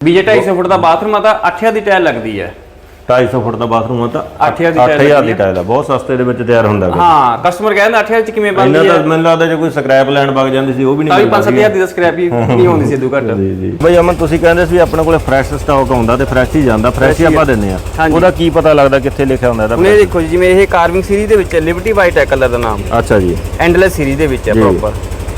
ਵੀ ਜੇ 250 ਫੁੱਟ ਦਾ ਬਾਥਰੂਮ ਆ ਤਾਂ 8000 ਦੀ ਟਾਇਲ ਲੱਗਦੀ ਹੈ। 250 ਫੁੱਟ ਦਾ ਬਾਥਰੂਮ ਆ ਤਾਂ ਅੱਠ ਹਜ਼ਾਰ ਦੀ ਟਾਇਲ 8000 ਦੀ ਟਾਇਲ ਆ ਬਹੁਤ ਸਸਤੇ ਦੇ ਵਿੱਚ ਤਿਆਰ ਹੁੰਦਾ ਹੈਗਾ ਹਾਂ ਕਸਟਮਰ ਕਹਿੰਦਾ 8000 ਚ ਕਿਵੇਂ ਇਹਨਾਂ ਬਣਦੀ ਦਾ ਹੈ? ਮੈਨੂੰ ਲੱਗਦਾ ਜੇ ਕੋਈ ਸਕ੍ਰੈਪ ਲੈਣ ਵਗ ਜਾਂਦੀ ਸੀ ਉਹ ਵੀ ਨਹੀਂ ਮਿਲਦਾ 5-7000 ਦੀ ਸਕ੍ਰੈਪ ਹੀ ਨਹੀਂ ਹੁੰਦੀ ਸੀ ਇਦੋਂ ਘੱਟ। ਜੀ ਜੀ। ਬਈ ਅਮਨ ਤੁਸੀਂ ਕਹਿੰਦੇ ਸੀ ਆਪਣੇ ਕੋਲੇ ਫਰੈਸ਼ ਸਟਾਕ ਆਉਂਦਾ ਤੇ ਫਰੈਸ਼ ਹੀ ਜਾਂਦਾ ਫਰੈਸ਼ ਹੀ ਆਪਾਂ ਦਿੰਨੇ ਆ। ਉਹਦਾ ਕੀ ਪਤਾ ਲੱਗਦਾ ਕਿੱਥੇ ਲਿਖਿਆ ਹੁੰਦਾ ਇਹਦਾ ਇਹ ਦੇਖੋ ਜਿਵੇਂ ਇਹ ਕਾਰਵਿੰਗ ਸੀਰੀਜ਼ ਦੇ ਵਿੱਚ ਲਿਬਰਟੀ ਵਾਈਟ ਹੈ ਕਲਰ ਦਾ ਨਾਮ। ਅੱਛਾ ਜੀ। ਐਂਡਲੈਸ ਸੀਰੀਜ਼ ਦੇ ਵਿੱਚ ਹੈ। ਪ੍ਰੋਪਰ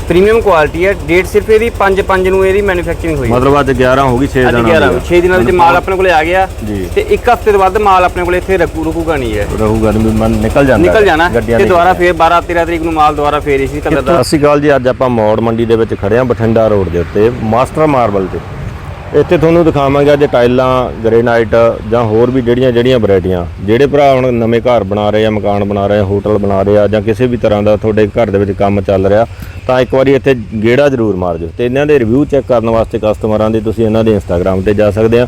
ਪ੍ਰੀਮੀਅਮ ਕੁਆਲਿਟੀ ਹੈ ਡੇਟ ਸਿਰਫ ਇਹਦੀ 5-5 ਨੂੰ ਇਹਦੀ ਮੈਨੂਫੈਕਚਰਿੰਗ ਹੋਈ ਮਤਲਬ ਅੱਜ 11 ਹੋ ਗਈ 6 ਅੱਜ ਦਿਨਾਂ 11 6 ਦਿਨਾਂ ਵਿੱਚ ਮਾਲ ਆਪਣੇ ਕੋਲੇ ਆ ਗਿਆ। ਜੀ। ਤੇ ਇੱਕ ਹਫ਼ਤੇ ਤੋਂ ਬਾਅਦ ਮਾਲ ਆਪਣੇ ਕੋਲੇ ਇੱਥੇ ਰਕੂ ਰਕੂਗਾ ਨਹੀਂ ਹੈ ਰਹੂਗਾ ਨਹੀਂ ਮਨ ਨਿਕਲ ਜਾਂਦਾ ਨਿਕਲ ਜਾਣਾ। ਗੱਡੀਆਂ ਤੇ ਦੁਬਾਰਾ ਫੇਰ 12-13 ਤਰੀਕ ਨੂੰ ਮਾਲ ਦੁਬਾਰਾ ਫੇਰ ਇਸੇ ਕਲਰ ਦਾ। ਸਤਿ ਸ਼੍ਰੀ ਅਕਾਲ ਜੀ ਅੱਜ ਆਪਾਂ ਮੌੜ ਮੰਡੀ ਦੇ ਵਿੱਚ ਖੜੇ ਬਠਿੰਡਾ ਰੋਡ ਦੇ ਉੱਤੇ ਮਾਸਟਰ ਮਾਰਬਲ ਤੇ। ਇੱਥੇ ਤੁਹਾਨੂੰ ਦਿਖਾਵਾਂਗੇ ਅੱਜ ਟਾਈਲਾਂ, ਗ੍ਰੇਨਾਈਟ ਜਾਂ ਹੋਰ ਵੀ ਜਿਹੜੀਆਂ ਜਿਹੜੀਆਂ ਵੈਰਾਈਟੀਆਂ। ਜਿਹੜੇ ਭਰਾ ਹੁਣ ਨਵੇਂ ਘਰ ਬਣਾ ਰਹੇ ਆ, ਮਕਾਨ ਬਣਾ ਰਹੇ ਆ, ਹੋਟਲ ਬਣਾ ਰਹੇ ਆ ਜਾਂ ਕਿਸੇ ਵੀ ਤਰ੍ਹਾਂ ਦਾ ਤੁਹਾਡੇ ਘਰ ਦੇ ਵਿੱਚ ਕੰਮ ਚੱਲ ਰਿਹਾ, ਤਾਂ ਇੱਕ ਵਾਰੀ ਇੱਥੇ ਗੇੜਾ ਜ਼ਰੂਰ ਮਾਰ ਦਿਓ। ਤੇ ਇਹਨਾਂ ਦੇ ਰਿਵਿਊ ਚੈੱਕ ਕਰਨ ਵਾਸਤੇ ਕਸਟਮਰਾਂ ਦੇ ਤੁਸੀਂ ਇਹਨਾਂ ਦੇ ਇੰਸਟਾਗ੍ਰam ਤੇ ਜਾ ਸਕਦੇ ਆ।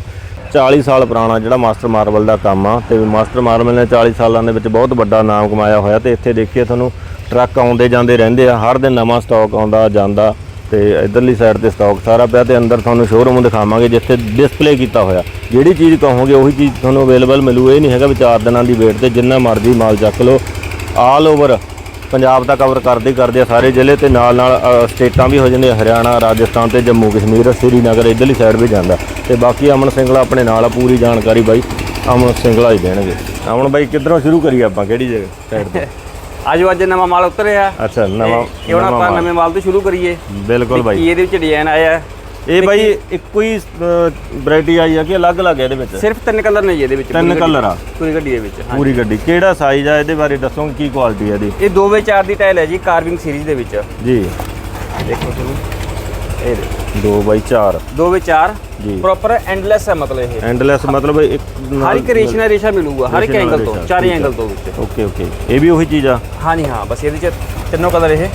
40 ਸਾਲ ਪੁਰਾਣਾ ਜਿਹੜਾ ਮਾਸਟਰ ਮਾਰਬਲ ਦਾ ਕੰਮ ਆ, ਤੇ ਮਾਸਟਰ ਮਾਰਬਲ ਨੇ 40 ਸਾਲਾਂ ਦੇ ਵਿੱਚ ਬਹੁਤ ਵੱਡਾ ਨਾਮ ਕਮਾਇਆ ਹੋਇਆ, ਤੇ ਇੱਥੇ ਦੇਖੀਏ ਤੁਹਾਨੂੰ ਟਰੱਕ ਆਉਂਦੇ ਜਾਂਦੇ ਰਹਿੰਦੇ ਆ, ਹਰ ਦਿਨ ਨਵਾਂ ਸਟਾਕ ਆਉਂਦਾ ਜਾਂਦਾ। ਤੇ ਇਧਰਲੀ ਸਾਈਡ ਤੇ ਸਟਾਕ ਸਾਰਾ ਪਿਆ ਤੇ ਅੰਦਰ ਤੁਹਾਨੂੰ ਸ਼ੋਰੂਮ ਦਿਖਾਵਾਂਗੇ, ਜਿੱਥੇ ਡਿਸਪਲੇ ਕੀਤਾ ਹੋਇਆ। ਜਿਹੜੀ ਚੀਜ਼ ਕਹੋਗੇ, ਉਹੀ ਚੀਜ਼ ਤੁਹਾਨੂੰ ਅਵੇਲੇਬਲ ਮਿਲੂ। ਇਹ ਨਹੀਂ ਹੈਗਾ ਵੀ ਚਾਰ ਦਿਨਾਂ ਦੀ ਵੇਟ ਤੇ ਜਿੰਨਾ ਮਰਜ਼ੀ ਮਾਲ ਚੱਕ ਲਓ। ਆਲ ਓਵਰ ਪੰਜਾਬ ਦਾ ਕਵਰ ਕਰਦੇ ਹੀ ਕਰਦੇ ਆ ਸਾਰੇ ਜ਼ਿਲ੍ਹੇ ਤੇ ਨਾਲ ਨਾਲ ਸਟੇਟਾਂ ਵੀ ਹੋ ਜਾਂਦੀਆਂ। ਹਰਿਆਣਾ, ਰਾਜਸਥਾਨ ਤੇ ਜੰਮੂ ਕਸ਼ਮੀਰ, ਸ੍ਰੀਨਗਰ, ਇਧਰਲੀ ਸਾਈਡ ਵੀ ਜਾਂਦਾ। ਤੇ ਬਾਕੀ ਅਮਨ ਸਿੰਗਲਾ ਆਪਣੇ ਨਾਲ ਆ, ਪੂਰੀ ਜਾਣਕਾਰੀ ਬਾਈ ਅਮਨ ਸਿੰਗਲਾ ਹੀ ਦੇਣਗੇ। ਅਮਨ ਬਾਈ, ਕਿੱਧਰੋਂ ਸ਼ੁਰੂ ਕਰੀਏ ਆਪਾਂ? ਕਿਹੜੀ ਜਗ੍ਹਾ? ਸਾਈਡ ਤੋਂ? ਆਜੋ ਅੱਜ ਨਵਾਂ ਮਾਲ ਉਤਰਿਆ। ਅੱਛਾ ਨਵਾਂ ਇਹ ਹੁਣ ਨਵਾਂ ਆਪਾਂ। ਨਵੇਂ ਮਾਲ ਤੋਂ ਸ਼ੁਰੂ ਕਰੀਏ। ਬਿਲਕੁਲ ਬਾਈ। ਕੀ ਇਹਦੇ ਵਿੱਚ ਡਿਜ਼ਾਈਨ ਆਇਆ। ਇਹ ਬਾਈ ਇੱਕੋ ਹੀ ਵੈਰਾਈਟੀ ਆਈ ਆ ਕਿ ਅਲੱਗ-ਅਲੱਗ ਇਹਦੇ ਵਿੱਚ? ਸਿਰਫ ਤਿੰਨ ਕਲਰ ਨੇ ਇਹਦੇ ਵਿੱਚ ਤਿੰਨ colour ਆ। ਪੂਰੀ ਗੱਡੀ ਦੇ ਵਿੱਚ ਪੂਰੀ ਗੱਡੀ। ਕਿਹੜਾ ਸਾਈਜ਼ ਆ ਇਹਦੇ ਬਾਰੇ ਦੱਸੋ ਕੀ ਕੁਆਲਿਟੀ ਹੈ ਇਹਦੀ? ਇਹ 2x4 ਦੀ ਟਾਇਲ ਹੈ ਜੀ ਕਾਰਵਿੰਗ ਸੀਰੀਜ਼ ਦੇ ਵਿੱਚ। ਜੀ। ਦੇਖੋ ਸ਼ੁਰੂ। ਇਹ ਦੇਖੋ। 2 ਬਾਈ 4 2x4 ਜੀ। ਪ੍ਰੋਪਰ ਐਂਡਲੈਸ ਹੈ ਮਤਲਬ ਇਹ। ਐਂਡਲੈਸ ਮਤਲਬ ਇੱਕ ਹਰ ਇੱਕ ਰੇਸ਼ਨਾ ਰੇਸ਼ਾ ਮਿਲੂਗਾ ਹਰ ਇੱਕ ਰੇਸ਼ਾ ਨਾਲ ਐਂਗਲ ਤੋਂ ਰੇਸ਼ਾ, ਚਾਰੇ ਠੀਕ ਹੈ। ਐਂਗਲ ਤੋਂ ਵਿੱਚ। ਓਕੇ ਓਕੇ ਇਹ ਵੀ ਉਹੀ ਚੀਜ਼ ਆ। ਹਾਂਜੀ ਹਾਂ ਬਸ ਇਹਦੇ ਚ ਤਿੰਨੋਂ ਕਲਰ ਇਹ।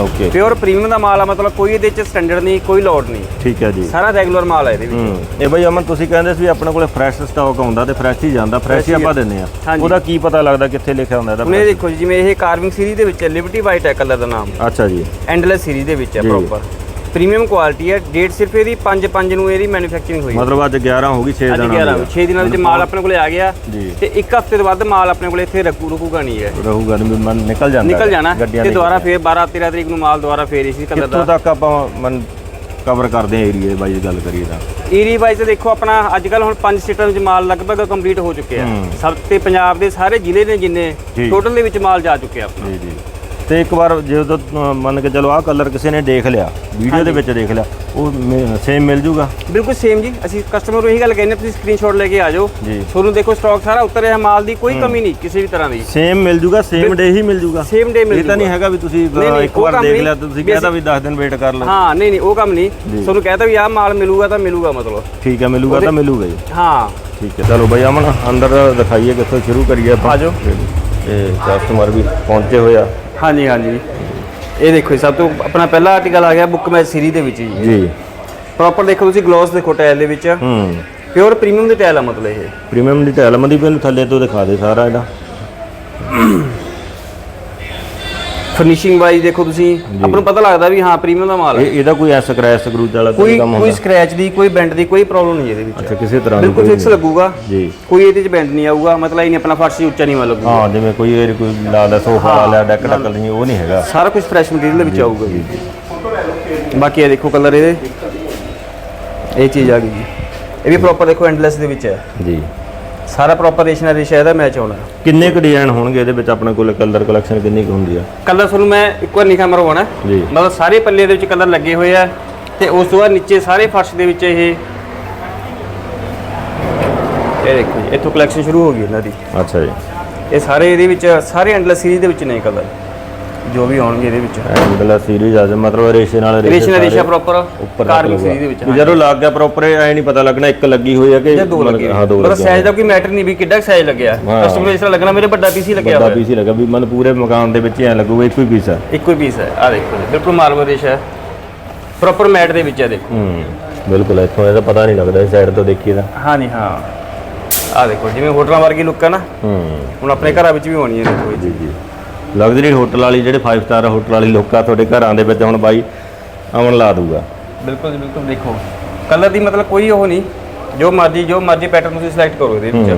ਓਕੇ ਪਿਓਰ ਪ੍ਰੀਮੀਅਮ ਦਾ ਮਾਲ ਆ ਮਤਲਬ ਕੋਈ ਇਹਦੇ ਚ ਸਟੈਂਡਰਡ ਨਹੀਂ ਕੋਈ ਲੋਡ ਨਹੀਂ। ਠੀਕ ਹੈ ਜੀ। ਸਾਰਾ ਰੈਗੂਲਰ ਮਾਲ ਹੈ ਇਹਦੇ ਵਿੱਚ। ਹੂੰ। ਇਹ ਬਾਈ ਅਮਨ ਤੁਸੀਂ ਕਹਿੰਦੇ ਸੀ ਆਪਣੇ ਕੋਲੇ ਫਰੈਸ਼ ਸਟਾਕ ਆਉਂਦਾ ਤੇ ਫਰੈਸ਼ ਹੀ ਜਾਂਦਾ ਫਰੈਸ਼ ਹੀ ਆਪਾਂ ਦਿੰਨੇ ਆ। ਉਹਦਾ ਕੀ ਪਤਾ ਲੱਗਦਾ ਕਿੱਥੇ ਲਿਖਿਆ ਹੁੰਦਾ ਇਹਦਾ ਹੁਣ ਇਹ ਦੇਖੋ ਜੀ, ਜਿਵੇਂ ਇਹ ਕਾਰਵਿੰਗ ਸੀਰੀਜ਼ ਦੇ ਵਿੱਚ ਲਿਬਰਟੀ ਵਾਈਟ ਹੈ ਕਲਰ ਦਾ ਨਾਮ। ਅੱਛਾ ਜੀ। ਐਂਡਲੈਸ ਸੀਰੀਜ਼ ਦੇ ਵਿੱਚ ਹੈ। ਪ੍ਰੋਪਰ ਪ੍ਰੀਮੀਅਮ ਕੁਆਲਿਟੀ ਹੈ ਡੇਟ ਸਿਰਫ ਇਹਦੀ 5-5 ਨੂੰ ਇਹਦੀ ਮੈਨੂਫੈਕਚਰਿੰਗ ਹੋਈ ਹੈ। ਮਤਲਬ ਅੱਜ 11 ਹੋ ਗਈ 6 ਅੱਜ ਦਿਨਾਂ 11 6 ਦਿਨਾਂ ਵਿੱਚ ਮਾਲ ਆਪਣੇ ਕੋਲੇ ਆ ਗਿਆ ਜੀ। ਤੇ ਇੱਕ ਹਫ਼ਤੇ ਤੋਂ ਬਾਅਦ ਮਾਲ ਆਪਣੇ ਕੋਲੇ ਇੱਥੇ ਰਕੂ ਰਕੂਗਾ ਨਹੀਂ ਹੈ। ਰਹੂਗਾ ਨਹੀਂ ਮਨ ਨਿਕਲ ਜਾਂਦਾ ਨਿਕਲ ਜਾਣਾ ਤੇ ਦੁਬਾਰਾ ਫੇਰ 12-13 ਤਰੀਕ ਨੂੰ ਮਾਲ ਦੁਬਾਰਾ ਫੇਰ ਇਸੇ ਕਲਰ ਕਿੱਥੋਂ ਦਾ ਤੱਕ ਆਪਾਂ ਮਨ ਕਵਰ ਕਰਦੇ ਆ ਏਰੀਆ ਬਾਈ ਦੀ ਗੱਲ ਕਰੀਏ ਤਾਂ। ਏਰੀ ਵਾਈਜ਼ ਦੇਖੋ ਆਪਣਾ ਅੱਜ ਕੱਲ ਹੁਣ 5 ਸਟੇਟਾਂ ਵਿੱਚ ਮਾਲ ਲਗਭਗ ਕੰਪਲੀਟ ਹੋ ਚੁੱਕਿਆ ਹੂੰ। ਸਭ ਤੇ ਪੰਜਾਬ ਦੇ ਸਾਰੇ ਜ਼ਿਲ੍ਹੇ ਨੇ ਜਿੰਨੇ ਜੀ। ਟੋਟਲ ਦੇ ਵਿੱਚ ਮਾਲ ਜਾ ਚੁੱਕਿਆ ਆਪਣਾ। ਜੀ ਜੀ। ਤੇ ਇੱਕ ਵਾਰ ਜਦੋਂ ਮੰਨ ਕੇ ਚਲੋ ਆਹ ਕਲਰ ਕਿਸੇ ਨੇ ਦੇਖ ਲਿਆ ਵੀਡੀਓ ਦੇ ਵਿੱਚ ਦੇਖ ਲਿਆ ਉਹ ਸੇਮ ਮਿਲ ਜੂਗਾ? ਬਿਲਕੁਲ ਸੇਮ ਜੀ। ਅਸੀਂ ਕਸਟਮਰ ਨੂੰ ਇਹੀ ਗੱਲ ਕਹਿੰਦੇ ਤੁਸੀਂ ਸਕਰੀਨਸ਼ਾਟ ਲੈ ਕੇ ਆ ਜਾਓ। ਜੀ। ਤੁਹਾਨੂੰ ਦੇਖੋ ਸਟਾਕ ਸਾਰਾ ਉਤਰਿਆ ਮਾਲ ਦੀ ਕੋਈ ਕਮੀ ਨਹੀਂ ਕਿਸੇ ਵੀ ਤਰ੍ਹਾਂ ਦੀ। ਸੇਮ ਮਿਲ ਜੂਗਾ ਸੇਮ ਡੇ ਹੀ ਮਿਲ ਜੂਗਾ। ਸੇਮ ਡੇ ਮਿਲ ਇਹ ਤਾਂ ਨਹੀਂ ਹੈਗਾ ਵੀ ਤੁਸੀਂ ਨਹੀਂ, ਅ, ਨਹੀਂ, ਇੱਕ ਉਹ ਵਾਰ ਕੰਮ ਦੇਖ ਨਹੀਂ। ਲਿਆ ਤਾਂ ਤੁਸੀਂ ਵੀ ਕਹਿੰਦਾ ਵੀ 10 ਦਿਨ ਵੇਟ ਕਰ ਲਓ। ਹਾਂ ਨਹੀਂ ਨਹੀਂ ਉਹ ਕੰਮ ਨਹੀਂ। ਤੁਹਾਨੂੰ ਕਹਤਾ ਵੀ ਆਹ ਮਾਲ ਮਿਲੂਗਾ ਤਾਂ ਮਿਲੂਗਾ ਮਤਲਬ। ਠੀਕ ਹੈ ਮਿਲੂਗਾ ਤਾਂ ਮਿਲੂਗਾ ਜੀ। ਹਾਂ। ਠੀਕ ਹੈ ਚਲੋ ਬਾਈ ਅਮਨ ਅੰਦਰ ਦਿਖਾਈਏ ਕਿੱਥੋਂ ਸ਼ੁਰੂ ਕਰੀਏ ਆਪਾਂ। ਆ ਜਾਓ। ਇਹ ਕਸਟਮਰ ਵੀ ਪਹੁੰਚੇ ਹੋਏ ਆ। ਹਾਂਜੀ ਹਾਂਜੀ। ਇਹ ਦੇਖੋ ਜੀ, ਸਭ ਤੋਂ ਆਪਣਾ ਪਹਿਲਾ ਆਰਟੀਕਲ ਆ ਗਿਆ ਬੁੱਕ ਮੈਚ ਸੀਰੀਜ਼ ਦੇ ਵਿੱਚ ਜੀ। ਜੀ। ਪ੍ਰੋਪਰ ਦੇਖੋ ਤੁਸੀਂ ਗਲੋਸ ਦੇਖੋ ਟਾਇਲ ਦੇ ਵਿੱਚ। ਹੂੰ। ਪਿਓਰ ਪ੍ਰੀਮੀਅਮ ਦੀ ਟਾਇਲ ਆ ਮਤਲਬ ਇਹ। ਪ੍ਰੀਮੀਅਮ ਦੀ ਟੈਲ ਮੰਦੀ ਪਹਿਲਾਂ ਥੱਲੇ ਤੋਂ ਦਿਖਾ ਦੇ ਸਾਰਾ ਇਹਦਾ। ਫਿਨਿਸ਼ਿੰਗ ਵਾਈਜ਼ ਦੇਖੋ ਤੁਸੀਂ ਆਪਾਂ ਨੂੰ ਪਤਾ ਲੱਗਦਾ ਵੀ ਹਾਂ ਪ੍ਰੀਮੀਅਮ ਦਾ ਮਾਲ ਹੈ ਇਹ ਇਹਦਾ ਕੋਈ ਐ ਸਕ੍ਰੈਚ ਸਕਰੂਚ ਵਾਲਾ ਕੋਈ ਕੋਈ ਕੰਮ ਕੋਈ ਹੁੰਦਾ ਸਕ੍ਰੈਚ ਦੀ ਕੋਈ ਬੈਂਡ ਦੀ ਕੋਈ ਪ੍ਰੋਬਲਮ ਨਹੀਂ ਇਹਦੇ ਵਿੱਚ। ਅੱਛਾ ਕਿਸੇ ਤਰ੍ਹਾਂ ਦੀ ਬਿਲਕੁਲ ਕੋਈ ਫਿਕਸ ਲੱਗੂਗਾ। ਜੀ। ਕੋਈ ਇਹਦੇ ਚ ਬੈਂਡ ਨਹੀਂ ਆਊਗਾ ਮਤਲਬ ਇਹ ਨਹੀਂ ਆਪਣਾ ਫਰਸ਼ ਹੀ ਉੱਚਾ ਨਹੀਂ ਲੱਗੂਗਾ। ਹਾਂ ਜਿਵੇਂ ਕੋਈ ਇਹ ਕੋਈ ਲਾ ਲਿਆ ਸੋਫਾ ਲਾ ਡੈਕ ਡੱਕ ਨਹੀਂ ਉਹ ਨਹੀਂ ਹੈਗਾ। ਸਾਰਾ ਕੁਝ ਫਰੈਸ਼ ਮਟੀਰੀਅਲ ਦੇ ਵਿੱਚ ਆਊਗਾ ਜੀ। ਬਾਕੀ ਇਹ ਦੇਖੋ ਕਲਰ ਇਹਦੇ। ਇਹ ਚੀਜ਼ ਆ ਗਈ ਜੀ। ਇਹ ਵੀ ਪ੍ਰੋਪਰ ਦੇਖੋ ਐਂਡਲੈਸ ਦੇ ਵਿੱਚ ਹੈ। ਜੀ। ਸਾਰਾ ਪ੍ਰੋਪਰ ਰੇਸ਼ਨਾ ਰੇਸ਼ਾ ਇਹਦਾ ਮੈਚ ਹੋਣਾ ਕਿੰਨੇ ਕੁ ਡਿਜ਼ਾਈਨ ਹੋਣਗੇ ਇਹਦੇ ਵਿੱਚ ਆਪਣੇ ਕੋਲ ਕਲਰ ਕਲੈਕਸ਼ਨ ਕਿੰਨੀ ਕੁ ਹੁੰਦੀ ਆ? ਕਲਰ ਤੁਹਾਨੂੰ ਮੈਂ ਇੱਕ ਵਾਰ ਨਿਖਾ ਮਰਵਾਉਣਾ। ਜੀ। ਮਤਲਬ ਸਾਰੇ ਪੱਲੇ ਦੇ ਵਿੱਚ ਕਲਰ ਲੱਗੇ ਹੋਏ ਆ ਤੇ ਉਸ ਤੋਂ ਬਾਅਦ ਨੀਚੇ ਸਾਰੇ ਫਰਸ਼ ਦੇ ਵਿੱਚ ਇਹ ਇਹ ਦੇਖੋ ਜੀ ਇੱਥੋਂ ਕਲੈਕਸ਼ਨ ਸ਼ੁਰੂ ਹੋ ਗਈ ਇਹਨਾਂ ਦੀ। ਅੱਛਾ ਜੀ। ਇਹ ਸਾਰੇ ਇਹਦੇ ਵਿੱਚ ਸਾਰੇ ਐਂਡਲੈਸ ਸੀਰੀਜ਼ ਦੇ ਵਿੱਚ ਨੇ ਕਲਰ ਜੋ ਵੀ ਆਉਣਗੇ ਇਹਦੇ ਵਿੱਚ। ਐਂਡਲਾ ਸੀਰੀਜ਼ ਆ ਜਾ ਮਤਲਬ ਰੇਸ਼ੇ ਨਾਲ ਰੇਸ਼ਨਾ ਸਾਰੇ ਰੇਸ਼ਾ ਪ੍ਰੋਪਰ ਉੱਪਰ ਕਾਰਵਿੰਗ ਸੀਰੀਜ਼ ਦੇ ਵਿੱਚ ਜਦੋਂ ਲੱਗ ਗਿਆ ਪ੍ਰੋਪਰ ਐ ਨਹੀਂ ਪਤਾ ਲੱਗਣਾ ਇੱਕ ਲੱਗੀ ਹੋਈ ਆ ਕਿ ਜਾਂ ਦੋ ਮਤਲਬ- ਲੱਗੇ ਹਾਂ ਦੋ ਲੱਗੇ ਸਾਈਜ਼ ਦਾ ਕੋਈ ਮੈਟਰ ਨਹੀਂ ਵੀ ਕਿੱਡਾ ਸਾਈਜ਼ ਲੱਗਿਆ। ਹਾਂ। ਕਸਟਮਰ ਇਸ ਤਰ੍ਹਾਂ ਲੱਗਣਾ ਮੇਰੇ ਵੱਡਾ ਪੀਸੀ ਲੱਗਿਆ ਵੱਡਾ ਹੋਇਆ। ਪੀਸ ਹੀ ਲੱਗਾ ਵੀ ਮਨ ਪੂਰੇ ਮਕਾਨ ਦੇ ਵਿੱਚ ਐ ਲੱਗੂਗਾ ਇੱਕੋ ਹੀ ਪੀਸ ਆ। ਇੱਕੋ ਹੀ ਪੀਸ ਹੈ ਆ ਦੇਖੋ ਬਿਲਕੁਲ ਮਾਰਬਲ ਰੇਸ਼ਾ ਹੈ। ਪ੍ਰੋਪਰ ਮੈਟ ਦੇ ਵਿੱਚ ਹੈ ਦੇਖੋ। ਹੂੰ ਬਿਲਕੁਲ ਇੱਥੋਂ ਇਹਦਾ ਪਤਾ ਨਹੀਂ ਲੱਗਦਾ ਇਸ ਸਾਈਡ ਤੋਂ ਦੇਖੀਏ ਤਾਂ। ਹਾਂਜੀ ਹਾਂ। ਆ ਦੇਖੋ ਜਿਵੇਂ ਹੋਟਲਾਂ ਵਰਗੀ ਲੁੱਕ ਹੈ ਨਾ। ਹੂੰ। ਹੁਣ ਆਪਣੇ ਘਰਾਂ ਵਿੱਚ ਵੀ ਹੋਣੀ ਹੈ ਦੇਖੋ ਜੀ ਜੀ। ਲਗਜ਼ਰੀ ਹੋਟਲ ਵਾਲੀ ਜਿਹੜੇ 5 ਸਟਾਰ ਹੋਟਲ ਵਾਲੀ ਲੋਕਾਂ ਤੁਹਾਡੇ ਘਰਾਂ ਦੇ ਵਿੱਚ ਹੁਣ ਬਾਈ ਅਮਨ ਲਾ ਦੂਗਾ। ਬਿਲਕੁਲ ਜੀ ਬਿਲਕੁਲ ਦੇਖੋ। ਕਲਰ ਦੀ ਮਤਲਬ ਕੋਈ ਉਹ ਨਹੀਂ। ਜੋ ਮਰਜ਼ੀ ਜੋ ਮਰਜ਼ੀ ਪੈਟਰਨ ਤੁਸੀਂ ਸਿਲੈਕਟ ਕਰੋ ਇਹਦੇ ਵਿੱਚ।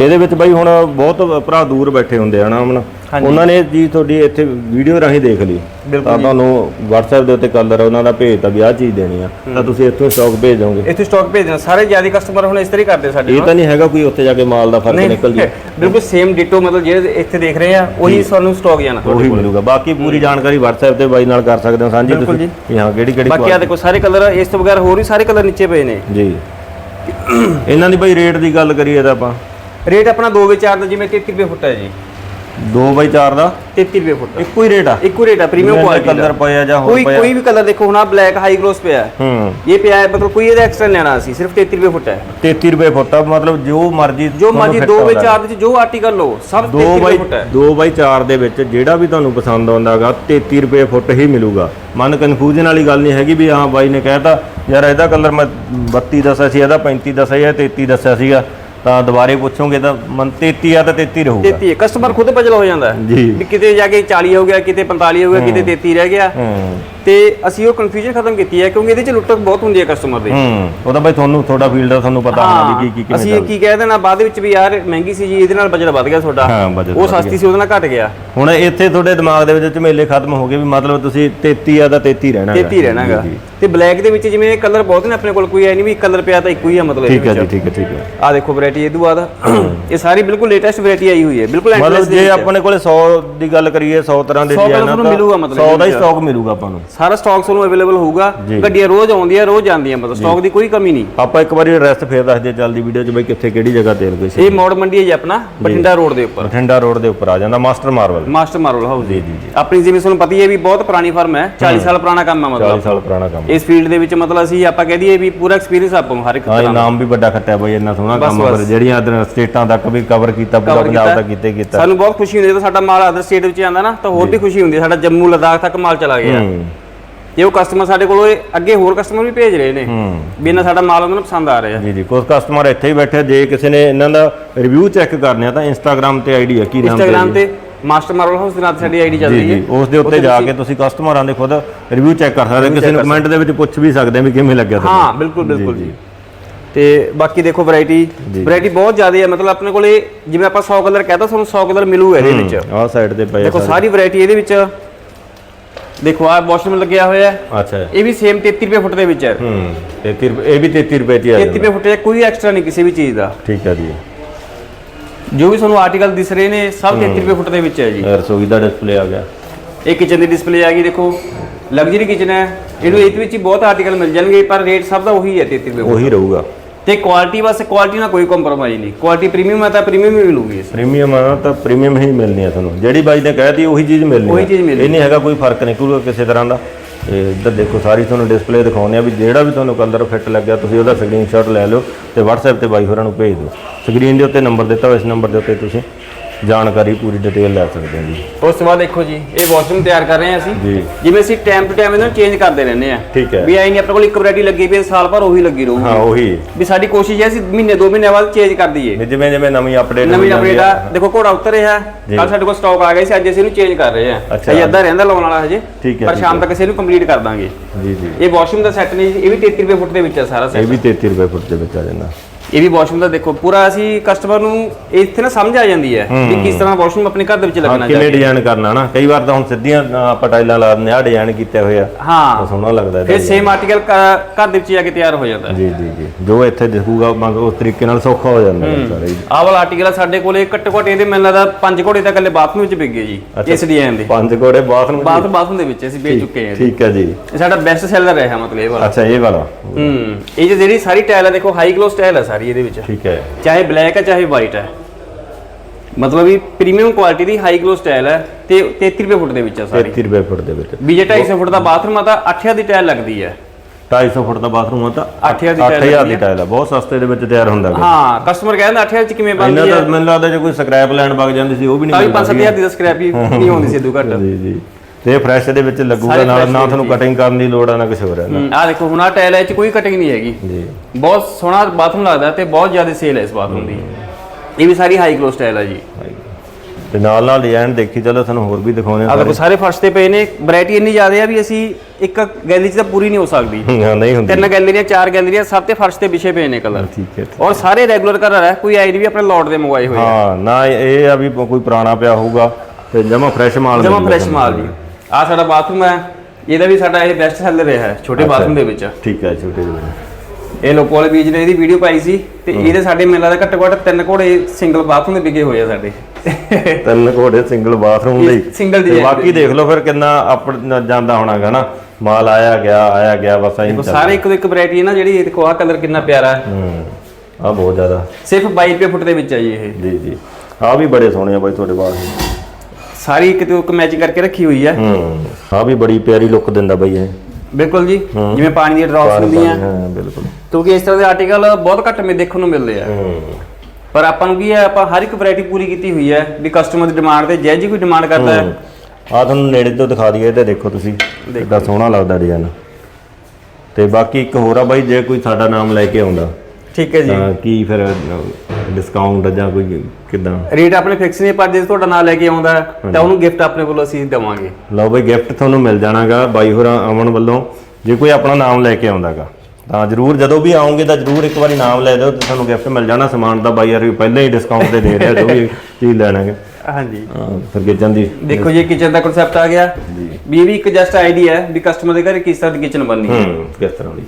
ਇਹਦੇ ਵਿੱਚ ਬਾਈ ਹੁਣ ਬਹੁਤ ਭਰਾ ਦੂਰ ਬੈਠੇ ਹੁੰਦੇ ਆ ਨਾ ਅਮਨ। ਉਹਨਾਂ ਨੇ ਜੀ ਤੁਹਾਡੀ ਇੱਥੇ ਵੀਡੀਓ ਰਾਹੀਂ ਦੇਖ ਲਈ। ਤਾਂ। ਤੁਹਾਨੂੰ WhatsApp ਦੇ ਉੱਤੇ ਕਲਰ ਉਹਨਾਂ ਦਾ ਭੇਜ ਤਾਂ ਵੀ ਆਹ ਚੀਜ਼ ਦੇਣੀ ਆ। ਤਾਂ ਤੁਸੀਂ ਇੱਥੋਂ ਸਟਾਕ ਭੇਜ ਦੋਗੇ ਇੱਥੇ ਸਟਾਕ ਭੇਜ ਦੇਣਾ ਸਾਰੇ ਜ਼ਿਆਦਾ ਕਸਟਮਰ ਹੁਣ ਇਸ ਤਰ੍ਹਾਂ ਕਰਦੇ ਸਾਡੇ ਇਹ ਤਾਂ ਨਹੀਂ ਹੈਗਾ ਕੋਈ ਉੱਥੇ ਜਾ ਕੇ ਮਾਲ ਦਾ ਫ਼ਰਕ ਨਿਕਲ ਜੀ। ਬਿਲਕੁਲ ਸੇਮ ਡਿਟੋ ਮਤਲਬ ਜਿਹੜੇ ਇੱਥੇ ਦੇਖ ਰਹੇ ਆ ਉਹੀ ਤੁਹਾਨੂੰ ਸਟਾਕ ਜਾਣਾ। ਉਹੀ ਮਿਲੂਗਾ। ਬਾਕੀ ਪੂਰੀ ਜਾਣਕਾਰੀ WhatsApp ਤੇ ਬਾਈ ਨਾਲ ਕਰ ਸਕਦੇ ਹੋ ਸਾਂਝੀ। ਤੁਸੀਂ ਵੀ ਹਾਂ ਕਿਹੜੀ ਕਿਹੜੀ ਬਾਕੀ ਆ ਦੇਖੋ ਸਾਰੇ ਕਲਰ ਇਸ ਤੋਂ ਬਗੈਰ ਹੋਰ ਵੀ ਸਾਰੇ ਕਲਰ ਨੀਚੇ ਪਏ ਨੇ। ਜੀ। ਇਹਨਾਂ ਦੀ ਬਾਈ ਰੇਟ ਦੀ ਗੱਲ ਕਰੀਏ ਤਾਂ ਆਪਾਂ। ਰੇਟ ਆਪਣਾ 2 ਵਿੱਚ 4 ਦਾ ਜਿਵੇਂ 33 ਰੁਪਏ ਫੁੱਟ ਹੈ ਜੀ। 2 ਬਾਈ 4 ਦਾ? 33 ਰੁਪਏ ਫੁੱਟ। ਇੱਕੋ ਹੀ ਰੇਟ ਆ? ਇੱਕੋ ਰੇਟ ਹੈ ਪ੍ਰੀਮੀਅਮ ਕੁਆਲਿਟੀ ਕਲਰ ਪਏ ਆ ਜਾਂ ਹੋਰ ਕੋਈ ਪਏ ਆ। ਕੋਈ ਵੀ ਕਲਰ ਦੇਖੋ ਹੁਣ ਆ ਬਲੈਕ ਹਾਈ ਗਲੋਸ ਪਿਆ ਹੈ। ਹੂੰ। ਇਹ ਪਿਆ ਹੈ ਮਤਲਬ ਕੋਈ ਇਹਦਾ ਐਕਸਟਰਾ ਲੈਣਾ ਸੀ ਸਿਰਫ 33 ਰੁਪਏ ਫੁੱਟ ਹੈ। 33 ਰੁਪਏ ਫੁੱਟ ਆ ਮਤਲਬ ਜੋ ਮਰਜ਼ੀ ਜੋ ਮਰਜ਼ੀ fit 2 ਵਿੱਚ ਆਉਂਦਾ। 4 ਵਿੱਚ ਜੋ ਆਰਟੀਕਲ ਲਓ ਸਭ 2 33 ਬਾਈ ਰੁਪਏ ਫੁੱਟ ਹੈ। 2 ਬਾਈ 4 ਦੇ ਵਿੱਚ ਜਿਹੜਾ ਵੀ ਤੁਹਾਨੂੰ ਪਸੰਦ ਆਉਂਦਾਗਾ 33 ਰੁਪਏ ਫੁੱਟ ਹੀ ਮਿਲੂਗਾ। ਮਨ ਕਨਫਿਊਜ਼ਨ ਵਾਲੀ ਗੱਲ ਨਹੀਂ ਹੈਗੀ ਵੀ ਹਾਂ ਬਾਈ ਨੇ ਕਹਿਤਾ ਯਾਰ ਇਹਦਾ ਕਲਰ ਮੈਂ 32 ਦੱਸਿਆ ਸੀ ਇਹਦਾ 35 ਦੱਸਿਆ ਜਾਂ 33 ਦੱਸਿਆ ਸੀਗਾ। ਤਾਂ ਦੁਬਾਰੇ ਪੁੱਛੋਗੇ ਤਾਂ ਮਨ 33 ਆ ਤਾਂ 33 ਰਹੂਗਾ। 33 ਹੈ। ਕਸਟਮਰ ਖੁਦ ਪਜਲ ਹੋ ਜਾਂਦਾ ਹੈ। ਜੀ। ਵੀ ਕਿਤੇ ਜਾ ਕੇ 40 ਹੋ ਗਿਆ ਕਿਤੇ 45 ਹੋ ਗਿਆ ਕਿਤੇ 33 ਰਹਿ ਗਿਆ। ਹੂੰ। ਤੇ ਅਸੀਂ ਉਹ ਕਨਫਿਊਜ਼ਨ ਖਤਮ ਕੀਤੀ ਹੈ ਕਿਉਂਕਿ ਇਹਦੇ ਚ ਲੁੱਟਕ ਬਹੁਤ ਹੁੰਦੀ ਹੈ ਕਸਟਮਰ ਦੀ ਹੂੰ। ਉਹਦਾ ਬਾਈ ਤੁਹਾਨੂੰ ਤੁਹਾਡਾ ਫੀਲਡ ਦਾ ਤੁਹਾਨੂੰ ਪਤਾ ਹੋਣਾ ਵੀ ਕੀ ਕੀ ਕਿਵੇਂ ਅਸੀਂ ਇਹ ਕੀ ਕਹਿ ਦੇਣਾ ਬਾਅਦ ਵਿੱਚ ਵੀ ਯਾਰ ਮਹਿੰਗੀ ਸੀ ਜੀ ਇਹਦੇ ਨਾਲ ਬਜਟ ਵੱਧ ਗਿਆ ਤੁਹਾਡਾ। ਹਾਂ, budget ਉਹ ਵੱਧ ਸਸਤੀ ਸੀ ਉਹਦੇ ਨਾਲ ਘਟ ਗਿਆ। ਹੁਣ ਇੱਥੇ ਤੁਹਾਡੇ ਦਿਮਾਗ ਦੇ ਵਿੱਚ ਝਮੇਲੇ ਖਤਮ ਹੋ ਗਏ ਵੀ ਮਤਲਬ ਤੁਸੀਂ 33 ਆ ਤਾਂ 33 ਰਹਿਣਾ ਹੈਗਾ। 33 ਰਹਿਣਾਗਾ ਜੀ, ਜੀ। ਤੇ ਬਲੈਕ ਦੇ ਵਿੱਚ ਜਿਵੇਂ ਕਲਰ ਬਹੁਤ ਨੇ ਆਪਣੇ ਕੋਲ ਕੋਈ ਐ ਨਹੀਂ ਵੀ ਕਲਰ ਪਿਆ ਤਾਂ ਇੱਕੋ ਹੀ ਆ ਮਤਲਬ ਠੀਕ ਹੈ ਜੀ ਠੀਕ ਹੈ ਠੀਕ ਹੈ ਆ ਦੇਖੋ ਵੈਰਾਈਟੀ ਇਹ ਤੋਂ ਬਾਅਦ ਇਹ ਸਾਰੀ ਬਿਲਕੁਲ ਲੇਟੈਸਟ ਵੈਰਾਈਟੀ ਆਈ ਹੋਈ ਹੈ ਬਿਲਕੁਲ endless ਮਤਲਬ ਜੇ। ਆਪਣੇ ਕੋਲੇ 100 ਦੀ ਗੱਲ ਕਰੀਏ 100 ਤਰ੍ਹਾਂ ਦੇ 100 ਡਿਜ਼ਾਈਨ ਮਿਲੂਗਾ ਮਤਲਬ 100 ਦਾ ਹੀ ਇਹਦੇ। ਸਟਾਕ ਮਿਲੂਗਾ ਆਪਾਂ ਨੂੰ। ਸਾਰਾ ਸਟਾਕ ਤੁਹਾਨੂੰ ਅਵੇਲੇਬਲ ਹੋਊਗਾ। ਗੱਡੀਆਂ ਰੋਜ਼ ਆਉਂਦੀਆਂ ਰੋਜ਼ ਜਾਂਦੀਆਂ ਮਤਲਬ ਸਟਾਕ ਦੀ ਕੋਈ ਕਮੀ ਨਹੀਂ। ਆਪਾਂ ਇੱਕ ਵਾਰੀ ਐਡਰੈਸ ਫੇਰ ਦੱਸ ਦਿਓ ਚੱਲਦੀ ਵੀਡੀਓ 'ਚ ਬਈ ਕਿੱਥੇ ਕਿਹੜੀ ਜਗ੍ਹਾ ਤੇ ਲੋਕੇਸ਼ਨ ਇਹ ਮੋੜ ਮੰਡੀ ਹੈ ਜੀ ਆਪਣਾ ਬਠਿੰਡਾ ਰੋਡ ਦੇ ਉੱਪਰ। ਬਠਿੰਡਾ ਰੋਡ ਦੇ ਉੱਪਰ ਆ ਜਾਂਦਾ master marvel master marvel house ji ji ਆਪਣੀ ਜਿਵੇਂ ਤੁਹਾਨੂੰ ਪਤਾ ਹੀ ਹੈ ਵੀ ਬਹੁਤ ਪੁਰਾਣੀ ਫਰਮ ਹੈ 40 ਸਾਲ ਪੁਰਾਣਾ ਕੰਮ ਹੈ 40 ਮਤਲਬ ਸਾਲ ਪੁਰਾਣਾ ਕੰਮ ਇਸ ਫੀਲਡ ਦੇ ਵਿੱਚ ਮਤਲਬ ਅਸੀਂ ਆਪਾਂ ਕਹਿ ਦਈਏ ਵੀ ਪੂਰਾ ਐਕਸਪੀਰੀਅੰਸ ਆਪਾਂ ਨੂੰ ਹਰ ਇੱਕ ਹਾਂ ਇਹ ਤਰ੍ਹਾਂ ਦਾ। ਨਾਮ ਵੀ ਵੱਡਾ ਖੱਟਿਆ ਬਈ ਇੰਨਾ ਸੋਹਣਾ ਬਸ, ਕੰਮ ਬਸ। ਜਿਹੜੀਆਂ ਅਦਰ ਸਟੇਟਾਂ ਤੱਕ ਵੀ ਕਵਰ ਕੀਤਾ ਪੂਰਾ Cover ਪੰਜਾਬ ਕੀਤਾ। ਤੱਕ ਕੀਤੇ ਕੀਤਾ। ਸਾਨੂੰ ਬਹੁਤ ਖੁਸ਼ੀ ਹੁੰਦੀ ਹੈ ਜਦੋਂ ਸਾਡਾ ਮਾਲ ਅਦਰ ਸਟੇਟ ਵਿੱਚ ਆਉਂਦਾ ਨਾ ਤਾਂ ਹੋਰ ਵੀ ਖੁਸ਼ੀ ਹੁੰਦੀ ਹੈ ਸਾਡਾ ਜੰਮੂ ਲਦਾਖ ਤੱਕ ਮਾਲ ਚਲਾ ਗਿਆ। ਹੂੰ। ਤੇ ਉਹ ਕਸਟਮਰ ਸਾਡੇ ਕੋਲ ਇਹ ਅੱਗੇ ਹੋਰ ਕਸਟਮਰ ਵੀ ਭੇਜ ਰਹੇ ਨੇ ਹੂੰ। ਵੀ ਇਹਨਾਂ ਸਾਡਾ ਮਾਲ ਉਹਨਾਂ ਨੂੰ ਪਸੰਦ ਆ ਰਿਹਾ। ਜੀ ਜੀ ਕੁਝ ਕਸਟਮਰ ਇੱਥੇ ਹੀ ਬੈਠੇ ਆ, ਜੇ ਕਿਸੇ ਨੇ ਇਹਨਾਂ ਦਾ ਰਿਵਿਊ ਚੈੱਕ ਕਰਨੇ ਆ ਤਾਂ ਇੰਸਟਾਗ੍ਰam ਤੇ ਆਈਡੀ ਹੈ ਕੀ ਨਾਮ ਤੇ ਇੰਸਟਾਗ੍ਰam ਤੇ ਮਾਸਟਰ ਮਾਰਵਲ ਹਾਊਸ ਦੇ ਨਾਲ ਸਾਡੀ ਆਈਡੀ ਚੱਲਦੀ ਜੀ ਹੈ। ਉਸ ਦੇ ਉੱਤੇ ਜਾ ਕੇ ਤੁਸੀਂ ਕਸਟਮਰਾਂ ਦੇ ਖੁਦ ਰਿਵਿਊ ਚੈੱਕ ਕਰ ਸਕਦੇ ਹੋ ਕਿਸੇ ਨੂੰ ਕਮੈਂਟ ਦੇ ਵਿੱਚ ਪੁੱਛ ਵੀ ਸਕਦੇ ਆ ਵੀ ਕਿਵੇਂ ਲੱਗਿਆ ਤੁਹਾਨੂੰ ਹਾਂ ਬਿਲਕੁਲ ਬਿਲਕੁਲ। ਜੀ। ਤੇ ਬਾਕੀ ਦੇਖੋ ਵੈਰਾਈਟੀ। ਵੈਰਾਈਟੀ ਬਹੁਤ ਜ਼ਿਆਦਾ ਹੈ ਮਤਲਬ ਆਪਣੇ ਕੋਲੇ ਜਿਵੇਂ ਆਪਾਂ 100 ਕਲਰ ਕਹਤਾ ਤੁਹਾਨੂੰ 100 ਕਲਰ ਮਿਲੂਗਾ ਇਹਦੇ ਵਿੱਚ। ਆਹ ਸਾਈਡ ਤੇ ਪਏ ਆ ਦੇਖੋ ਸਾਰੇ। ਵੈਰਾਈਟੀ ਇਹਦੇ ਵਿੱਚ। ਦੇਖੋ ਆਹ ਵਾਸ਼ਰੂਮ ਲੱਗਿਆ ਹੋਇਆ ਹੈ। ਅੱਛਾ। ਇਹ ਵੀ ਸੇਮ 33 ਰੁਪਏ ਫੁੱਟ ਦੇ ਵਿੱਚ ਹੈ। ਹੂੰ 33 ਰੁਪਏ ਇਹ ਵੀ 33 ਰੁਪਏ ਚ ਹੀ ਆ 33 ਜਾਂਦਾ ਰੁਪਏ ਫੁੱਟ 'ਚ ਕੋਈ ਐਕਸਟਰਾ ਨਹੀਂ ਕਿਸੇ ਵੀ ਚੀਜ਼ ਦਾ। ਠੀਕ ਹੈ ਜੀ। ਜੋ ਵੀ ਤੁਹਾਨੂੰ ਆਰਟੀਕਲ ਦਿਸ ਰਹੇ ਨੇ ਸਭ 33 ਰੁਪਏ ਫੁੱਟ ਦੇ ਵਿੱਚ ਹੈ ਜੀ। ਇਹ ਰਸੋਈ ਦਾ ਡਿਸਪਲੇ ਆ ਗਿਆ। ਇਹ ਕਿਚਨ ਦੀ ਡਿਸਪਲੇ ਆ ਗਈ ਦੇਖੋ। ਲਗਜ਼ਰੀ ਕਿਚਨ ਹੈ। ਇਹਨੂੰ ਇਹਦੇ ਵਿੱਚ ਹੀ ਬਹੁਤ ਆਰਟੀਕਲ ਮਿਲ ਜਾਣਗੇ ਪਰ ਰੇਟ ਸਭ ਦਾ ਉਹੀ ਹੈ 33 ਰੁਪਏ ਉਹੀ ਰਹੂਗਾ। ਤੇ ਕੁਆਲਿਟੀ ਵਾਸਤੇ ਕੁਆਲਿਟੀ ਨਾਲ ਕੋਈ ਕੰਪਰੋਮਾਈਜ਼ ਨਹੀਂ। ਕੁਆਲਿਟੀ ਪ੍ਰੀਮੀਅਮ ਹੈ ਤਾਂ ਪ੍ਰੀਮੀਅਮ ਹੀ ਮਿਲੂਗੀ ਇਸ। ਪ੍ਰੀਮੀਅਮ ਆ ਤਾਂ ਪ੍ਰੀਮੀਅਮ ਹੀ ਮਿਲਣੀ ਆ ਤੁਹਾਨੂੰ। ਜਿਹੜੀ ਬਾਈ ਨੇ ਕਹਿਤੀ ਉਹੀ ਚੀਜ਼ ਮਿਲਣੀ ਉਹੀ ਆ। ਚੀਜ਼ ਮਿਲਣੀ। ਇਹ ਨਹੀਂ ਹੈਗਾ ਕੋਈ ਫ਼ਰਕ ਨਿਕਲੂਗਾ ਕਿਸੇ ਤਰ੍ਹਾਂ ਦਾ। ਤੇ ਇੱਧਰ ਦੇਖੋ, ਸਾਰੀ ਤੁਹਾਨੂੰ ਡਿਸਪਲੇ ਦਿਖਾਉਂਦੇ ਆ ਵੀ ਜਿਹੜਾ ਵੀ ਤੁਹਾਨੂੰ ਕਲਰ ਫਿੱਟ ਲੱਗਿਆ, ਤੁਸੀਂ ਉਹਦਾ ਸਕਰੀਨਸ਼ਾਟ ਲੈ ਲਓ ਤੇ WhatsApp ਤੇ ਬਾਈ ਹੋਰਾਂ ਨੂੰ ਭੇਜ ਦਿਓ। ਸਕਰੀਨ ਦੇ ਉੱਤੇ ਨੰਬਰ ਦਿੱਤਾ ਹੋਇਆ, ਇਸ ਨੰਬਰ ਦੇ ਉੱਤੇ ਤੁਸੀਂ ਜਾਣਕਾਰੀ ਪੂਰੀ ਡਿਟੇਲ ਲੈ ਸਕਦੇ ਹੋ ਜੀ। ਉਸ ਤੋਂ ਬਾਅਦ ਦੇਖੋ ਜੀ ਇਹ ਵਾਸ਼ਰੂਮ ਤਿਆਰ ਕਰ ਰਹੇ ਹਾਂ ਅਸੀਂ। ਜੀ। ਜਿਵੇਂ ਅਸੀਂ ਟਾਈਮ ਟੂ ਟਾਈਮ ਇਹਨਾਂ ਨੂੰ ਚੇਂਜ ਕਰਦੇ ਰਹਿੰਦੇ ਆ ਠੀਕ ਹੈ। ਵੀ ਆਈ ਨਹੀਂ ਆਪਣੇ ਕੋਲ ਇੱਕ ਵੈਰਾਈਟੀ ਲੱਗੀ ਹੈ, ਸਾਲ ਭਰ ਉਹੀ ਲੱਗੀ ਰਹੂਗੀ। ਹਾਂ ਉਹੀ ਵੀ ਸਾਡੀ ਕੋਸ਼ਿਸ਼ ਹੈ ਅਸੀਂ ਮਹੀਨੇ ਦੋ ਮਹੀਨੇ ਬਾਅਦ ਚੇਂਜ ਕਰ ਦਈਏ। ਵੀ ਜਿਵੇਂ ਜਿਵੇਂ ਨਵੀਂ ਅਪਡੇਟ ਨਵੀਂ ਅਪਡੇਟ ਆ। ਦੇਖੋ ਘੋੜਾ ਉੱਤਰ ਰਿਹਾ। ਜੀ। ਕੱਲ ਸਾਡੇ ਕੋਲ ਸਟਾਕ ਆ ਗਿਆ ਸੀ ਅੱਜ ਅਸੀਂ ਇਹਨੂੰ ਚੇਂਜ ਕਰ ਰਹੇ ਹਾਂ। ਅੱਛਾ। ਅਜੇ ਅੱਧਾ ਰਹਿੰਦਾ ਲਾਉਣ ਵਾਲਾ ਹਜੇ। ਠੀਕ ਹੈ, ਪਰ ਠੀਕ ਸ਼ਾਮ ਤੱਕ ਅਸੀਂ ਇਹਨੂੰ ਕੰਪਲੀਟ ਕਰ ਦਾਂਗੇ। ਜੀ ਜੀ। ਇਹ ਵਾਸ਼ਰੂਮ ਦਾ ਸੈੱਟ ਨਹੀਂ ਇਹ ਵੀ 33 ਰੁਪਏ ਫੁੱਟ ਦੇ ਵਿੱਚ ਹੈ ਸਾਰਾ ਇਹ ਸੈੱਟ ਵੀ 33 ਰੁਪਏ ਫੁੱਟ ਦੇ ਵਿੱਚ ਆ ਜਾਂਦਾ। ਇਹ ਵੀ ਵਾਸ਼ਰੂਮ ਦਾ ਦੇਖੋ ਪੂਰਾ ਅਸੀਂ ਕਸਟਮਰ ਨੂੰ ਇੱਥੇ ਨਾ ਸਮਝ ਆ ਜਾਂਦੀ ਹੈ ਵੀ ਕਿਸ ਤਰ੍ਹਾਂ ਵਾਸ਼ਰੂਮ ਆਪਣੇ ਘਰ ਦੇ ਵਿੱਚ ਹਾਂ ਲੱਗਣਾ ਕਿਵੇਂ ਚਾਹੀਦਾ ਡਿਜ਼ਾਈਨ ਕਰਨਾ ਨਾ ਕਈ ਵਾਰ ਤਾਂ ਹੁਣ ਸਿੱਧੀਆਂ ਅ, ਆਪਾਂ ਟਾਈਲਾਂ ਲਾ ਦਿੰਦੇ ਆ ਡਿਜ਼ਾਈਨ ਕੀਤੇ ਹੋਏ ਆ। ਤਾਂ ਹਾਂ ਸੋਹਣਾ ਲੱਗਦਾ ਫਿਰ ਸੇਮ ਆਰਟੀਕਲ ਘਰ ਦੇ ਵਿੱਚ ਜਾ ਕੇ ਤਿਆਰ ਹੋ ਜਾਂਦਾ ਹੈ। ਜੀ ਜੀ ਜੀ। ਜੋ ਇੱਥੇ ਦਿਖੂਗਾ ਮੰਗ ਉਸ ਤਰੀਕੇ ਨਾਲ ਸੌਖਾ ਹੋ ਜਾਂਦਾ ਹੈ ਸਾਰਾ ਹੀ। ਆਹ ਵਾਲਾ ਆਰਟੀਕਲ ਆ ਸਾਡੇ ਕੋਲੇ ਘੱਟੋ ਘੱਟ ਇਹਦੇ ਮੈਨੂੰ ਲੱਗਦਾ ਪੰਜ ਘੋੜੇ ਤਾਂ ਇਕੱਲੇ ਬਾਥਰੂਮ ਵਿੱਚ ਵਿਕ ਗਏ ਜੀ ਇਸ ਡਿਜ਼ਾਈਨ ਦੇ। ਪੰਜ ਘੋੜੇ ਬਾਥਰੂਮ ਬਾਥ ਬਾਥਰੂਮ ਦੇ ਵਿੱਚ ਅਸੀਂ ਵੇਚ ਚੁੱਕੇ ਹਾਂ ਜੀ। ਠੀਕ ਹੈ ਜੀ। ਇਹ ਸਾਡਾ ਬੈਸਟ ਸੈਲਰ ਰਿਹਾ ਮਤਲਬ ਇਹ ਵਾਲਾ। ਅੱਛਾ ਇਹ ਵਾਲਾ। ਹੂੰ ਇਹ ਜੋ ਜਿਹੜੀ ਸਾਰੀ ਟਾਇਲ ਹੈ ਦੇਖੋ ਹਾਈ ਗਲੋ ਸਟਾਈਲ ਹੈ ਸਾਰੀ ਇਹਦੇ ਵਿੱਚ। ਠੀਕ ਹੈ। ਚਾਹੇ ਬਲੈਕ ਹੈ ਚਾਹੇ ਵਾਈਟ ਹੈ ਮਤਲਬ ਵੀ ਪ੍ਰੀਮੀਅਮ ਕੁਆਲਿਟੀ ਦੀ ਹਾਈ ਗਲੋ ਸਟਾਈਲ ਹੈ ਤੇ 33 ਰੁਪਏ ਫੁੱਟ ਦੇ ਵਿੱਚ ਹੈ ਸਾਰੀ। 33 ਰੁਪਏ ਫੁੱਟ ਦੇ ਵਿੱਚ। ਵੀ ਜੇ 250 ਫੁੱਟ ਦਾ ਬਾਥਰੂਮ ਆ ਤਾਂ 8000 ਦੀ ਟਾਇਲ ਲੱਗਦੀ ਹੈ 250 ਫੁੱਟ ਦਾ ਬਾਥਰੂਮ ਆ ਤਾਂ 8000 ਦੀ ਟਾਇਲ 8000 ਦੀ ਟਾਇਲ ਆ। ਬਹੁਤ ਸਸਤੇ ਦੇ ਵਿੱਚ ਤਿਆਰ ਹੁੰਦਾ ਹੈ ਹਾਂ ਕਸਟਮਰ ਕਹਿੰਦਾ 8000 ਚ ਕਿਵੇਂ ਇਹਨਾਂ ਬਣਦੀ ਦਾ ਹੈ ਮੈਨੂੰ ਲੱਗਦਾ ਜੇ ਕੋਈ ਸਕ੍ਰੈਪ ਲੈਣ ਵਗ ਜਾਂਦੀ ਸੀ ਉਹ ਵੀ ਤਾਂ ਨਹੀਂ ਵੀ 5-7000 ਦੀ ਸਕ੍ਰੈਪ ਹੀ ਨਹੀਂ ਆਉਂਦੀ ਸੀ ਇਦੋਂ ਘੱਟ। ਜੀ ਜੀ। ਤੇ ਫਰੈਸ਼ ਦੇ ਵਿੱਚ ਲੱਗੂਗਾ ਨਾਲ ਨਾ ਤੁਹਾਨੂੰ ਕਟਿੰਗ ਕਰਨ ਦੀ ਲੋੜ ਆ ਨਾ ਕੁਝ ਹੋਰ ਨਾ ਆ ਦੇਖੋ ਹੁਣ ਆ ਟਾਇਲ ਹੈ ਚ ਕੋਈ ਕਟਿੰਗ ਨਹੀਂ ਹੈਗੀ। ਜੀ। ਬਹੁਤ ਸੋਹਣਾ ਬਾਥਰੂਮ ਲੱਗਦਾ ਤੇ ਬਹੁਤ ਜ਼ਿਆਦਾ ਸੇਲ ਹੈ ਇਸ ਬਾਥਰੂਮ ਦੀ। ਇਹ ਵੀ ਸਾਰੀ ਹਾਈ ਗਲੋ ਸਟਾਈਲ ਹੈ ਜੀ। ਤੇ ਨਾਲ ਨਾਲ ਡਿਜ਼ਾਈਨ ਦੇਖੀ ਚਲੋ ਤੁਹਾਨੂੰ ਹੋਰ ਵੀ ਦਿਖਾਉਣੇ ਆ ਦੇਖੋ ਸਾਰੇ। ਫਰਸ਼ ਤੇ ਪਏ ਨੇ ਵੈਰਾਈਟੀ ਇੰਨੀ ਜ਼ਿਆਦਾ ਆ ਵੀ ਅਸੀਂ ਇੱਕ ਗੈਲਰੀ 'ਚ ਤਾਂ ਪੂਰੀ ਨਹੀਂ ਹੋ ਸਕਦੀ। ਹਾਂ ਨਹੀਂ ਹੁੰਦੀ। ਤਿੰਨ ਗੈਲਰੀਆਂ ਚਾਰ ਗੈਲਰੀਆਂ ਸਭ ਤੇ ਫਰਸ਼ ਤੇ ਵਿਛੇ ਪਏ ਨੇ ਕਲਰ ਠੀਕ ਹੈ ਔਰ ਸਾਰੇ ਰੈਗੂਲਰ ਕਲਰ ਹੈ ਕੋਈ ਆਈ ਵੀ ਆਪਣੇ ਲੋਟ ਦੇ ਮੰਗਵਾਏ ਹੋਏ ਆ। ਹਾਂ ਨਾ ਇਹ ਆ ਵੀ ਕੋਈ ਪੁਰਾਣਾ ਪਿਆ ਹੋਊਗਾ ਤੇ ਜਮਾ ਫਰੈਸ਼ ਮਾਲ ਜਮਾ ਫਰੈਸ਼ ਮਾਲ ਜੀ। ਆ ਸਾਡਾ ਬਾਥਰੂਮ ਹੈ। ਇਹਦਾ ਵੀ ਸਾਡਾ ਇਹ ਬੈਸਟ ਸੈਲਰ ਰਿਹਾ ਹੈ ਛੋਟੇ ਬਾਥਰੂਮ ਦੇ ਵਿੱਚ। ਠੀਕ ਹੈ ਛੋਟੇ ਜਿਹੇ ਵਿੱਚ। ਇਹ ਲੋਕੋ ਵਾਲੇ ਬੀਜ ਨੇ ਇਹਦੀ ਵੀਡੀਓ ਪਾਈ ਸੀ ਤੇ ਇਹਦੇ ਸਾਡੇ ਮੇਲਾ ਦਾ ਘੱਟੋ ਘੱਟ ਤਿੰਨ ਘੋੜੇ ਸਿੰਗਲ ਬਾਥਰੂਮ ਦੇ ਵਿਕੇ ਹੋਏ ਆ ਸਾਡੇ। ਤਿੰਨ ਘੋੜੇ ਸਿੰਗਲ ਬਾਥਰੂਮ ਲਈ single design ਬਾਕੀ ਦੇਖ ਲਓ ਫਿਰ ਕਿੰਨਾ ਅਪ ਜਾਂਦਾ ਹੋਣਾਗਾ ਨਾ। ਮਾਲ ਆਇਆ ਗਿਆ ਆਇਆ ਗਿਆ ਬਸ ਐਂ ਦੇਖੋ ਸਾਰੇ ਇੱਕ ਇੱਕ ਵੈਰਾਈਟੀ ਹੈ ਨਾ ਜਿਹੜੀ ਇਹ ਦੇਖੋ ਆਹ ਕਲਰ ਕਿੰਨਾ ਪਿਆਰਾ ਹੈ। ਹੂੰ ਆ ਬਹੁਤ ਜ਼ਿਆਦਾ। ਸਿਰਫ 22 ਰੁਪਏ ਫੁੱਟ ਦੇ ਵਿੱਚ ਜੀ ਇਹ। ਜੀ ਜੀ। ਆ ਵੀ ਬੜੇ ਸੋਹਣੇ ਆ ਬਾਈ ਤੁਹਾਡੇ ਬਾਲ। ਸਾਰੀ ਇੱਕ ਤੋਂ ਇੱਕ ਮੈਚਿੰਗ ਕਰਕੇ ਰੱਖੀ ਹੋਈ ਹੈ ਹੂੰ ਆ ਵੀ ਬੜੀ ਪਿਆਰੀ ਲੁੱਕ ਦਿੰਦਾ ਬਾਈ ਇਹ। ਬਿਲਕੁਲ ਜੀ ਜਿਵੇਂ ਪਾਣੀ ਦੀਆਂ ਡ੍ਰੌਪਸ ਹੁੰਦੀਆਂ। ਹਾਂ ਬਿਲਕੁਲ। ਕਿਉਂਕਿ ਇਸ ਤਰ੍ਹਾਂ ਦੇ ਆਰਟੀਕਲ ਬਹੁਤ ਘੱਟ ਮੇ ਦੇਖਣ ਨੂੰ ਮਿਲਦੇ ਆ। ਹੂੰ। ਪਰ ਆਪਾਂ ਨੂੰ ਕੀ ਹੈ ਆਪਾਂ ਹਰ ਇੱਕ ਵੈਰਾਈਟੀ ਪੂਰੀ ਕੀਤੀ ਹੋਈ ਹੈ ਵੀ ਕਸਟਮਰ ਦੀ ਡਿਮਾਂਡ ਤੇ ਜੈ ਜੀ ਕੋਈ ਡਿਮਾਂਡ ਕਰਦਾ ਹੈ। ਆ ਤੁਹਾਨੂੰ ਨੇੜੇ ਤੋਂ ਦਿਖਾ ਦਈਏ ਤੇ ਦੇਖੋ ਤੁਸੀਂ ਕਿੱਦਾਂ ਸੋਹਣਾ ਲੱਗਦਾ ਡਿਜ਼ਾਈਨ ਤੇ ਬਾਕੀ ਇੱਕ ਹੋਰ ਆ ਬਾਈ ਜੇ ਕੋਈ ਸਾਡਾ ਨਾਮ ਲੈ ਕੇ ਆਉਂਦਾ। ਠੀਕ ਹੈ ਜੀ। ਤਾਂ ਕੀ ਫਿਰ ਡਿਸਕਾਊਂਟ ਜਾਂ ਕੋਈ ਕਿਦਾਂ? ਰੇਟ ਆਪਣੇ ਫਿਕਸ ਨਹੀਂ ਪਰ ਜੇ ਤੁਹਾਡਾ ਨਾਮ ਲੈ ਕੇ ਆਉਂਦਾ ਹੈ, ਤਾਂ ਉਹਨੂੰ ਗਿਫਟ ਆਪਣੇ ਵੱਲੋਂ ਅਸੀਂ ਦੇਵਾਂਗੇ। ਲਓ ਬਈ ਗਿਫਟ ਤੁਹਾਨੂੰ ਮਿਲ ਜਾਣਾਗਾ ਬਾਈ ਹੋਰਾਂ ਅਮਨ ਵੱਲੋਂ। ਜੇ ਕੋਈ ਆਪਣਾ ਨਾਮ ਲੈ ਕੇ ਆਉਂਦਾਗਾ ਤਾਂ ਜਰੂਰ ਜਦੋਂ ਵੀ ਆਉਂਗੇ ਤਾਂ ਜਰੂਰ ਇੱਕ ਵਾਰੀ ਨਾਮ ਲੈ ਦਿਓ ਤੇ ਤੁਹਾਨੂੰ ਗਿਫਟ ਮਿਲ ਜਾਣਾ ਸਮਾਨ ਦਾ ਬਾਈ ਯਾਰ ਪਹਿਲਾਂ ਹੀ ਡਿਸਕਾਊਂਟ ਤੇ ਦੇ ਰਿਹਾ ਜੋ ਵੀ ਚੀਜ਼ ਲੈਣਾਗੇ। ਹਾਂਜੀ। ਫਿਰ ਕਿਚਨ ਦੀ ਦੇਖੋ ਜੀ ਕਿਚਨ ਦਾ ਕਨਸੈਪਟ ਆ ਗਿਆ। ਵੀ ਇਹ ਵੀ ਇੱਕ ਜਸਟ ਆਈਡੀਆ ਹੈ ਵੀ ਕਸਟਮਰ ਦੇ ਘਰੇ ਕਿਸ ਤਰ੍ਹਾਂ ਦੀ ਕਿਚਨ ਬਣਨੀ ਹੈ। ਹੂੰ ਕਿਸ ਤਰ੍ਹਾਂ ਦੀ।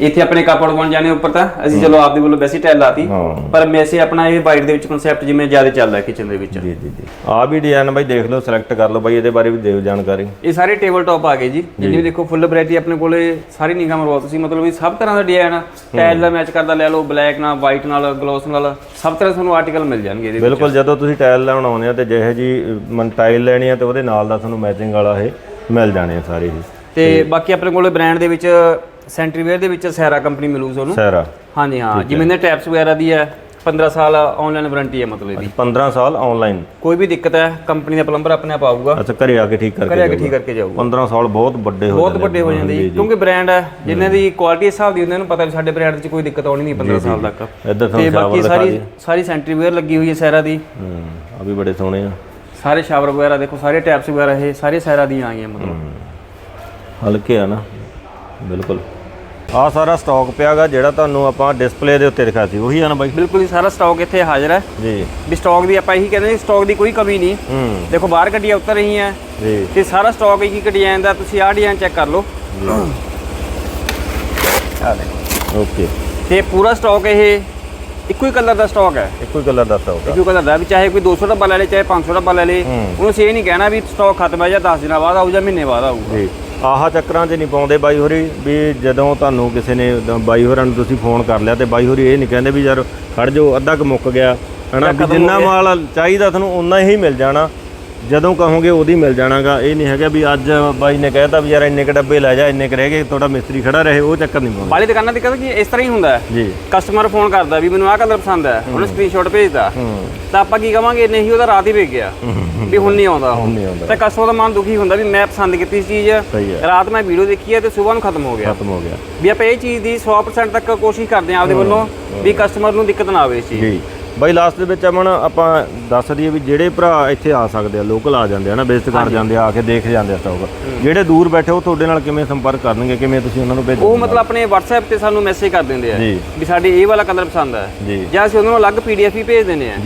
ਇੱਥੇ ਆਪਣੇ ਕਾਪੜ ਬਣ ਜਾਣੇ ਉੱਪਰ ਤਾਂ ਅਸੀਂ ਚਲੋ ਆਪਦੇ ਵੱਲੋਂ ਵੈਸੀ ਟੈਲ ਲਾਤੀ ਹਾਂ। ਪਰ ਮੈਸੇ ਆਪਣਾ ਇਹ ਵਾਈਟ ਦੇ ਵਿੱਚ ਕਨਸੈਪਟ ਜਿਵੇਂ ਜ਼ਿਆਦਾ ਚੱਲਦਾ ਕਿਚਨ ਦੇ ਵਿੱਚ। ਜੀ ਜੀ ਜੀ। ਆ ਵੀ ਡਿਜ਼ਾਈਨ ਬਾਈ ਦੇਖ ਲਓ ਸਿਲੈਕਟ ਕਰ ਲਓ ਬਾਈ ਇਹਦੇ ਬਾਰੇ ਵੀ ਦਿਓ ਜਾਣਕਾਰੀ। ਇਹ ਸਾਰੇ ਟੇਬਲ ਟਾਪ ਆ ਗਏ ਜੀ। ਜਿੰਨੀ ਵੀ ਦੇਖੋ ਫੁੱਲ ਵੈਰਾਈਟੀ ਆਪਣੇ ਕੋਲੇ ਸਾਰੀ ਨਿਗਾਹ ਮਰਵਾ ਤੁਸੀਂ ਮਤਲਬ ਵੀ ਸਭ ਤਰ੍ਹਾਂ ਦਾ ਡਿਜ਼ਾਈਨ ਟੈਲ ਦਾ ਮੈਚ ਕਰਦਾ ਲੈ ਲਓ ਬਲੈਕ ਨਾਲ ਵਾਈਟ ਨਾਲ ਗਲੋਸ ਨਾਲ ਸਭ ਤਰ੍ਹਾਂ ਤੁਹਾਨੂੰ ਆਰਟੀਕਲ ਮਿਲ ਜਾਣਗੇ ਇਹਦੇ ਵਿੱਚ। ਬਿਲਕੁਲ ਜਦੋਂ ਤੁਸੀਂ ਟਾਇਲ ਲੈਣ ਆਉਂਦੇ ਆ ਤੇ ਜਿਹੇ ਜੀ ਮਨ ਟਾਇਲ ਲੈਣੀ ਆ ਤੇ ਉਹਦੇ ਨਾਲ ਦਾ ਤੁਹਾਨੂੰ ਮੈਚਿੰਗ ਵਾਲਾ ਇਹ ਮਿਲ ਜਾਣੇ ਆ ਸਾਰੇ ਹੀ। ਤੇ ਬਾਕੀ ਆਪਣੇ ਕੋਲੇ ਬ੍ਰਾਂਡ ਦੇ ਵਿੱਚ ਸੈਂਟਰੀਵੇਅਰ ਦੇ ਵਿੱਚ ਸੈਰਾ ਕੰਪਨੀ ਮਿਲੂ ਤੁਹਾਨੂੰ? ਸੈਰਾ ਹਾਂਜੀ ਹਾਂ। ਜਿਵੇਂ ਨੇ ਟੈਪਸ ਵਗੈਰਾ ਦੀ ਹੈ 15 ਸਾਲ ਆਨਲਾਈਨ ਵਾਰੰਟੀ ਹੈ ਮਤਲਬ ਇਹਦੀ। 15 ਸਾਲ ਆਨਲਾਈਨ ਕੋਈ ਵੀ ਦਿੱਕਤ ਹੈ ਕੰਪਨੀ ਦਾ ਪਲੰਬਰ ਆਪਣੇ ਆਪ ਆਊਗਾ। ਅੱਛਾ ਘਰੇ ਆ ਕੇ ਠੀਕ ਕਰਕੇ ਘਰੇ ਆ ਕੇ ਠੀਕ ਕਰਕੇ ਜਾਊਗਾ। 15 ਸਾਲ ਬਹੁਤ ਵੱਡੇ ਹੋ ਬਹੁਤ ਵੱਡੇ ਹੋ ਜਾਂਦੇ ਜੀ ਕਿਉਂਕਿ ਬ੍ਰਾਂਡ ਹੈ ਜਿਨ੍ਹਾਂ ਦੀ ਕੁਆਲਿਟੀ ਹਿਸਾਬ ਦੀ ਉਹਨਾਂ ਨੂੰ ਪਤਾ ਵੀ ਸਾਡੇ ਬ੍ਰਾਂਡ 'ਚ ਕੋਈ ਦਿੱਕਤ ਆਉਣੀ ਨਹੀਂ 15 ਸਾਲ ਤੱਕ। ਇੱਧਰ ਤੇ ਬਾਕੀ ਸਾਰੀ ਸਾਰੀ ਸੈਂਟਰੀਵੇਅਰ ਲੱਗੀ ਹੋਈ ਹੈ ਸੈਰਾ ਦੀ। ਹੂੰ ਆ ਵੀ ਬੜੇ ਸੋਹਣੇ ਆ। ਸਾਰੇ ਸ਼ਾਵਰ ਵਗੈਰਾ ਦੇਖੋ ਸਾਰੇ ਟੈਪਸ ਵਗੈਰਾ ਇਹ ਸਾਰੇ ਸੈਰਾ ਦੀਆਂ ਆਈਆਂ ਮਤਲਬ। ਹਲਕੇ ਆ ਨਾ। ਬਿਲਕੁਲ। ਆ ਸਾਰਾ ਸਟਾਕ ਪਿਆਗਾ ਜਿਹੜਾ ਤੁਹਾਨੂੰ ਆਪਾਂ ਡਿਸਪਲੇ ਦੇ ਉੱਤੇ ਦਿਖਾ ਸੀ ਉਹੀ ਆ ਨਾ ਬਾਈ? ਬਿਲਕੁਲ ਹੀ ਸਾਰਾ ਸਟਾਕ ਇੱਥੇ ਹਾਜ਼ਰ ਹੈ। ਜੀ। ਵੀ ਸਟਾਕ ਦੀ ਆਪਾਂ ਇਹੀ ਕਹਿੰਦੇ ਹਾਂ ਸਟਾਕ ਦੀ ਕੋਈ ਕਮੀ ਨਹੀਂ। ਹੂੰ। ਦੇਖੋ ਬਾਹਰ ਗੱਡੀਆਂ ਉਤਰ ਰਹੀਆਂ। ਜੀ। ਤੇ ਸਾਰਾ ਸਟਾਕ ਇੱਕ ਡਿਜ਼ਾਈਨ ਦਾ ਤੁਸੀਂ ਆਹ ਡਿਜ਼ਾਈਨ ਚੈੱਕ ਕਰ ਲਓ। ਆ ਦੇਖੋ। ਓਕੇ ਤੇ ਪੂਰਾ ਸਟਾਕ ਇਹ ਇੱਕੋ ਹੀ ਕਲਰ ਦਾ ਸਟਾਕ ਹੈ। ਇੱਕੋ ਹੀ ਗੱਲਾਂ ਦੱਸ ਹੋਗਾ ਇੱਕੋ ਕਲਰ ਦਾ ਵੀ ਚਾਹੇ ਕੋਈ 200 ਡੱਬਾ ਲੈ ਲੇ ਚਾਹੇ 500 ਡੱਬਾ ਲੈ। ਲੇ ਉਹਨੂੰ ਇਹ ਨਹੀਂ ਕਹਿਣਾ ਵੀ ਸਟਾਕ ਖਤਮ ਹੈ ਜਾਂ 10 ਦਿਨਾਂ ਬਾਅਦ ਆਊ ਜਾਂ ਮਹੀਨੇ ਬਾਅਦ ਆਊਗਾ। ਜੀ। ਆਹ ਚੱਕਰਾਂ 'ਚ ਨਹੀਂ ਪਾਉਂਦੇ ਬਾਈ ਹੋਰੀ ਵੀ ਜਦੋਂ ਤੁਹਾਨੂੰ ਕਿਸੇ ਨੇ ਬਾਈ ਹੋਰਾਂ ਨੂੰ ਤੁਸੀਂ ਫੋਨ ਕਰ ਲਿਆ ਤੇ ਬਾਈ ਹੋਰੀ ਇਹ ਨਹੀਂ ਕਹਿੰਦੇ ਵੀ ਯਾਰ ਖੜ ਜਾਓ ਅੱਧਾ ਕੁ ਮੁੱਕ ਗਿਆ ਹਨਾ? ਵੀ ਜਿੰਨਾ ਮਾਲ ਚਾਹੀਦਾ ਤੁਹਾਨੂੰ ਉਨਾ ਹੀ ਮਿਲ ਜਾਣਾ। ਜਦੋਂ ਕਹੋਗੇ ਉਹਦੀ ਮਿਲ ਜਾਣਾਗਾ। ਇਹ ਨਹੀਂ ਹੈਗਾ ਵੀ ਅੱਜ ਬਾਈ ਨੇ ਕਹਿਤਾ ਵੀ ਯਾਰ ਇੰਨੇ ਕ ਡੱਬੇ ਲੈ ਜਾ ਇੰਨੇ ਕ ਰਹਿ ਗਏ ਤੁਹਾਡਾ ਮਿਸਤਰੀ ਖੜਾ ਰਹੇ ਉਹ ਚੱਕਰ ਨਹੀਂ ਪਾਉਂਦੇ। ਬਾਲੀ ਦੁਕਾਨਾਂ ਤੇ ਕਹਿੰਦਾ ਕਿ ਇਸ ਤਰ੍ਹਾਂ ਹੀ ਹੁੰਦਾ ਹੈ। ਜੀ। ਕਸਟਮਰ ਫੋਨ ਕਰਦਾ ਵੀ ਮੈਨੂੰ ਆਹ ਕਲਰ ਪਸੰਦ ਹੈ ਉਹਨੂੰ ਸਕਰੀਨਸ਼ਾਟ ਭੇਜਦਾ। ਤਾਂ ਆਪਾਂ ਕੀ ਕਵਾਂਗੇ ਨਹੀਂ ਉਹਦਾ ਰਾਤ ਹੀ ਵੇਚ ਗਿਆ ਵੀ ਹੁਣ ਨਹੀਂ ਆਉਂਦਾ ਉਹ। ਨਹੀਂ ਆਉਂਦਾ। ਤਾਂ ਕਸਟਮਰ ਦਾ ਮਨ ਦੁਖੀ ਹੁੰਦਾ ਵੀ ਮੈਂ ਪਸੰਦ ਕੀਤੀ ਸੀ ਚੀਜ਼। ਹੈ। ਰਾਤ ਮੈਂ ਵੀਡੀਓ ਦੇਖੀ ਹੈ ਤੇ ਸਵੇਰ ਨੂੰ ਖਤਮ ਹੋ ਗਿਆ। ਖਤਮ ਹੋ ਗਿਆ। ਵੀ ਆਪਾਂ ਇਹ ਚੀਜ਼ ਦੀ 100% ਤੱਕ ਕੋਸ਼ਿਸ਼ ਕਰਦੇ ਹਾਂ ਆਪਦੇ ਵੱਲੋਂ ਵੀ ਕਸਟਮਰ ਨੂੰ ਦਿੱਕਤ ਨਾ ਆਵੇ ਇਸ ਚੀਜ਼ ਦੀ। ਜੀ। ਬਾਈ ਲਾਸਟ ਦੇ ਵਿੱਚ ਅਮਨ ਆਪਾਂ ਦੱਸ ਦਈਏ ਵੀ ਜਿਹੜੇ ਭਰਾ ਇੱਥੇ ਆ ਸਕਦੇ ਆ ਲੋਕਲ ਆ ਜਾਂਦੇ ਆ ਨਾ ਵਿਜ਼ਿਟ ਕਰ ਜਾਂਦੇ ਆ ਆ ਕੇ ਦੇਖ ਜਾਂਦੇ ਆ ਸਟਾਕ ਜਿਹੜੇ ਦੂਰ ਬੈਠੇ ਉਹ ਤੁਹਾਡੇ ਨਾਲ ਕਿਵੇਂ ਸੰਪਰਕ ਕਰਨਗੇ ਕਿਵੇਂ ਤੁਸੀਂ ਉਹਨਾਂ ਨੂੰ ਉਹ ਭੇਜੋਗੇ ਮਤਲਬ ਆਪਣੇ WhatsApp ਤੇ ਸਾਨੂੰ ਮੈਸੇਜ ਕਰ ਦਿੰਦੇ ਆ। ਵੀ ਸਾਡੇ ਇਹ ਵਾਲਾ ਕਲਰ ਪਸੰਦ ਹੈ ਜੀ। ਅਸੀਂ ਉਹਨਾਂ ਨੂੰ ਅਲੱਗ PDF ਹੀ ਭੇਜ ਦਿੰਦੇ ਆ।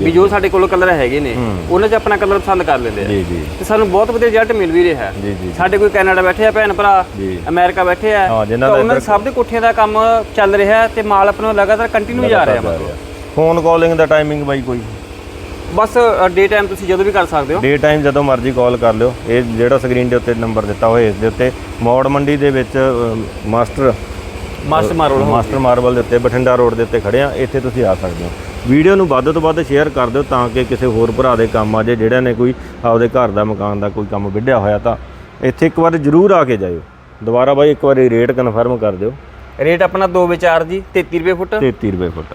ਵੀ ਜੋ ਸਾਡੇ ਕੋਲ ਕਲਰ ਹੈਗੇ ਨੇ ਉਹਨਾਂ 'ਚ ਆਪਣਾ ਕਲਰ ਪਸੰਦ ਕਰ ਲੈਂਦੇ ਆ। ਜੀ ਜੀ। ਤੇ ਸਾਨੂੰ ਬਹੁਤ ਵਧੀਆ ਰਿਜ਼ਲਟ ਮਿਲ ਵੀ ਰਿਹਾ। ਸਾਡੇ ਕੋਈ ਕੈਨੇਡਾ ਬੈਠੇ ਆ ਭੈਣ ਭਰਾ। ਅਮਰੀਕਾ ਬੈਠੇ ਆ ਉਹਨਾਂ ਸਭ ਦੇ ਕੋਠੀਆਂ ਦਾ ਕੰਮ ਚੱਲ ਰਿਹਾ ਤੇ ਮਾਲ ਆਪਣਾ ਲਗਾਤਾਰ ਕੰਟੀਨਿਊ ਜਾ ਰਿਹਾ ਮਤਲਬ ਫੋਨ ਕਾਲਿੰਗ ਦਾ ਟਾਈਮਿੰਗ ਬਾਈ ਕੋਈ। ਬਸ ਡੇ ਟਾਈਮ ਤੁਸੀਂ ਜਦੋਂ ਵੀ ਕਰ ਸਕਦੇ ਹੋ। ਡੇ ਟਾਈਮ ਜਦੋਂ ਮਰਜ਼ੀ ਕਾਲ ਕਰ ਲਿਓ। ਇਹ ਜਿਹੜਾ ਸਕਰੀਨ ਦੇ ਉੱਤੇ ਨੰਬਰ ਦਿੱਤਾ ਹੋਇਆ ਇਸ ਦੇ ਉੱਤੇ ਮੌੜ ਮੰਡੀ ਦੇ ਵਿੱਚ ਮਾਸਟਰ ਮਾਸਟਰ ਮਾਰੋ ਮਾਸਟਰ ਮਾਰਬਲ ਦੇ ਉੱਤੇ ਬਠਿੰਡਾ ਰੋਡ ਦੇ ਉੱਤੇ ਖੜੇ ਆ। ਇੱਥੇ ਤੁਸੀਂ ਆ ਸਕਦੇ ਹੋ। ਵੀਡੀਓ ਨੂੰ ਵੱਧ ਤੋਂ ਵੱਧ ਸ਼ੇਅਰ ਕਰ ਦਿਓ ਤਾਂ ਕਿ ਕਿਸੇ ਹੋਰ ਭਰਾ ਦੇ ਕੰਮ ਆ ਜੇ ਜਿਹੜਾ ਨੇ ਕੋਈ ਆਪਦੇ ਘਰ ਦਾ ਮਕਾਨ ਦਾ ਕੋਈ ਕੰਮ ਵਿੱਢਿਆ ਹੋਇਆ ਤਾਂ ਇੱਥੇ ਇੱਕ ਵਾਰ ਜ਼ਰੂਰ ਆ ਕੇ ਜਾਇਓ। ਦੁਬਾਰਾ ਬਾਈ ਇੱਕ ਵਾਰੀ ਰੇਟ ਕਨਫਰਮ ਕਰ ਦਿਓ। ਰੇਟ ਆਪਣਾ 2 ਵਿਚਾਰ ਜੀ 33 ਰੁਪਏ ਫੁੱਟ। 33 ਰੁਪਏ ਫੁੱਟ।